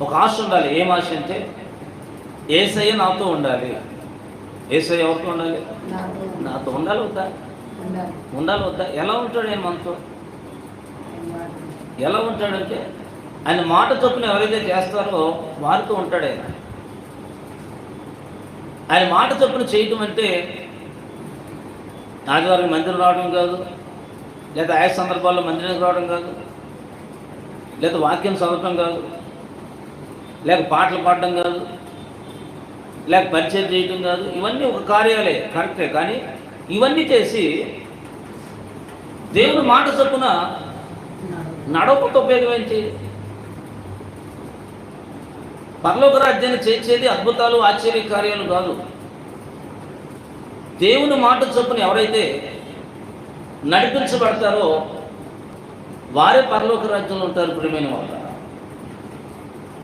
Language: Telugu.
ఒక ఆశ ఉండాలి. ఏం ఆశ అంటే ఏసయ్య నాతో ఉండాలి. ఏసయ్య ఎవరితో ఉండాలి? నాతో ఉండాలి. వద్దా? ఉండాలి. ఉండాలి వద్దా? ఎలా ఉంటాడు ఆయన మనతో? ఎలా ఉంటాడంటే ఆయన మాట చొప్పున ఎవరైతే చేస్తారో వారితో ఉంటాడు ఆయన. ఆయన మాట చొప్పున చేయటం అంటే ఆదివారం మందిరం రావడం కాదు లేదా ఆయా సందర్భాల్లో మందిరానికి రావడం కాదు లేదా వాక్యం చదవటం కాదు లేక పాటలు పాడడం కాదు లేక పరిచయం చేయటం కాదు ఇవన్నీ ఒక కార్యాలే కరెక్టే. కానీ ఇవన్నీ చేసి దేవుని మాట చొప్పున నడవకపోతే ఉపయోగం ఏంటి? పరలోక రాజ్యాన్ని చేర్చేది అద్భుతాలు ఆశ్చర్య కార్యాలు కాదు. దేవుని మాట చొప్పున ఎవరైతే నడిపించబడతారో వారే పరలోక రాజ్యంలో ఉంటారు ప్రియమైన వాళ్ళు